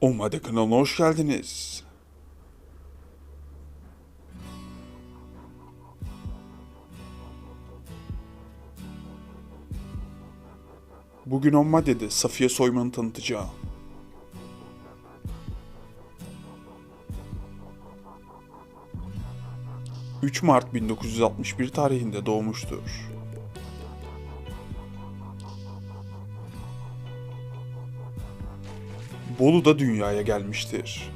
Omade kanalına hoş geldiniz. Bugün Ommade'de Safiye Soyman'ı tanıtacağım. ...3 Mart 1961 tarihinde doğmuştur. Bolu'da dünyaya gelmiştir.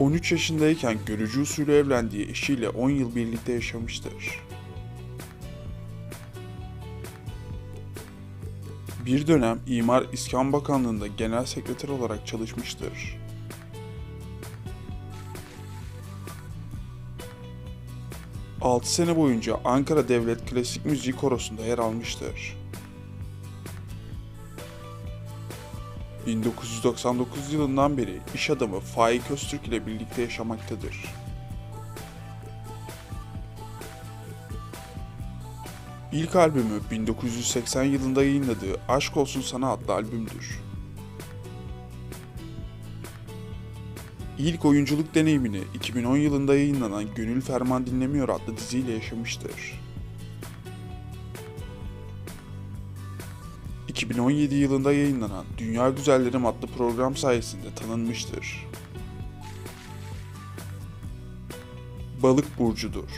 ...13 yaşındayken görücü usulü evlendiği eşiyle 10 yıl birlikte yaşamıştır. Bir dönem İmar İskan Bakanlığı'nda genel sekreter olarak çalışmıştır. Altı sene boyunca Ankara Devlet Klasik Müziği Korosu'nda yer almıştır. 1999 yılından beri iş adamı Faik Öztürk ile birlikte yaşamaktadır. İlk albümü 1980 yılında yayınladığı Aşk Olsun Sana adlı albümdür. İlk oyunculuk deneyimini 2010 yılında yayınlanan Gönül Ferman Dinlemiyor adlı diziyle yaşamıştır. 2017 yılında yayınlanan Dünya Güzellerim adlı program sayesinde tanınmıştır. Balık burcudur.